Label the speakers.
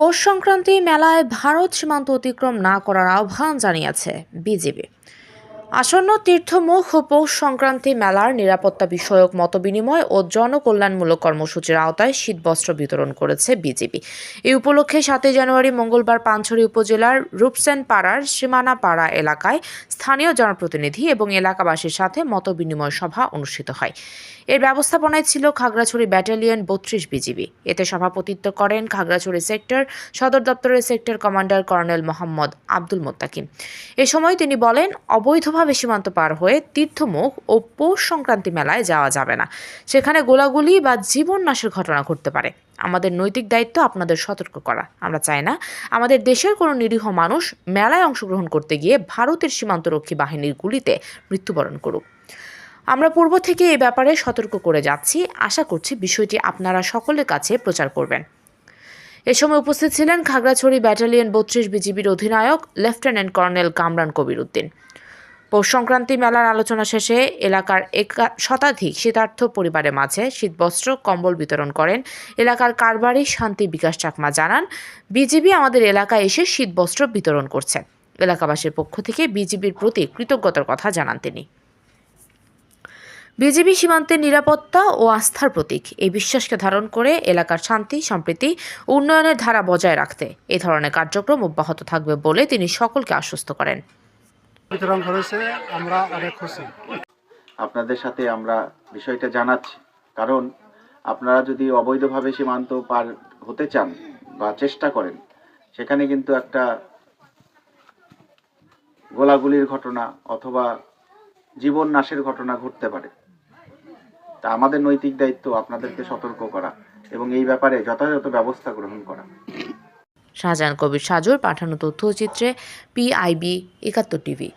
Speaker 1: পৌষ সংক্রান্তি মেলায় ভারত সীমান্ত অতিক্রম না করার আহ্বান জানিয়েছে বিজেপি আসন্ন তীর্থমুখ ও পৌষ সংক্রান্তি মেলার নিরাপত্তা বিষয়ক মতবিনিময় ও জনকল্যাণমূলক কর্মসূচির আওতায় শীতবস্ত্র বিতরণ করেছে বিজেপি। এই উপলক্ষে সাতই জানুয়ারি মঙ্গলবার পাঞ্ছড়ি উপজেলার রূপসেন পাড়ার সীমানা পাড়া এলাকায় স্থানীয় জনপ্রতিনিধি এবং এলাকাবাসীর সাথে মতবিনিময় সভা অনুষ্ঠিত হয়। এর ব্যবস্থাপনায় ছিল খাগড়াছড়ি ব্যাটালিয়ন বত্রিশ বিজিবি। এতে সভাপতিত্ব করেন খাগড়াছড়ি সেক্টর সদর দপ্তরের sector commander colonel Mohammad Abdul Mottakim এ সময় তিনি বলেন, অবৈধভাবে সীমান্ত পার হয়ে তীর্থমুখ ও পৌষ সংক্রান্তি মেলায় যাওয়া যাবে না। সেখানে গোলাগুলি বা জীবন নাশের ঘটনা ঘটতে পারে। আমাদের নৈতিক দায়িত্ব আপনাদের সতর্ক করা। আমরা চাই না আমাদের দেশের কোনো নিরীহ মানুষ মেলায় অংশগ্রহণ করতে গিয়ে ভারতের সীমান্তরক্ষী বাহিনীর গুলিতে মৃত্যুবরণ করুক। আমরা পূর্ব থেকে এ ব্যাপারে সতর্ক করে যাচ্ছি। আশা করছি বিষয়টি আপনারা সকলের কাছে প্রচার করবেন। এ সময় উপস্থিত ছিলেন খাগড়াছড়ি ব্যাটালিয়ন বত্রিশ বিজিবির অধিনায়ক লেফটেন্যান্ট কর্নেল কামরান কবির উদ্দিন। পৌষ সংক্রান্তি মেলার আলোচনা শেষে এলাকার একা শতাধিক শীতার্থ পরিবারের মাঝে শীতবস্ত্র, কম্বল বিতরণ করেন এলাকার কারবারি শান্তি বিকাশ চাকমা জানান বিজিবি আমাদের এলাকায় এসে শীতবস্ত্র বিতরণ করছে। এলাকাবাসীর পক্ষ থেকে বিজিবির প্রতি কৃতজ্ঞতার কথা জানান তিনি। বিজিবি সীমান্তের নিরাপত্তা ও আস্থার প্রতীক, এই বিশ্বাসকে ধারণ করে এলাকার শান্তি, সম্প্রীতি উন্নয়নের ধারা বজায় রাখতে এ ধরনের কার্যক্রম অব্যাহত থাকবে বলে তিনি সকলকে আশ্বস্ত করেন।
Speaker 2: বিতরণ করেছে, আমরা অনেক খুশি।
Speaker 3: আপনাদের সাথে আমরা বিষয়টা জানাচ্ছি। কারণ আপনারা যদি অবৈধভাবে সীমান্ত পার হতে চান বা চেষ্টা করেন, সেখানে কিন্তু একটা গোলাগুলির ঘটনা অথবা জীবন নাশের ঘটনা ঘটতে পারে। তা আমাদের নৈতিক দায়িত্ব, আপনাদেরকে সতর্ক করা এবং এই ব্যাপারে যথাযথ ব্যবস্থা গ্রহণ করা।
Speaker 1: শাহজাহান কবির সাজুর পাঠানো তথ্যচিত্রে পিআইবি একাত্তর টিভি।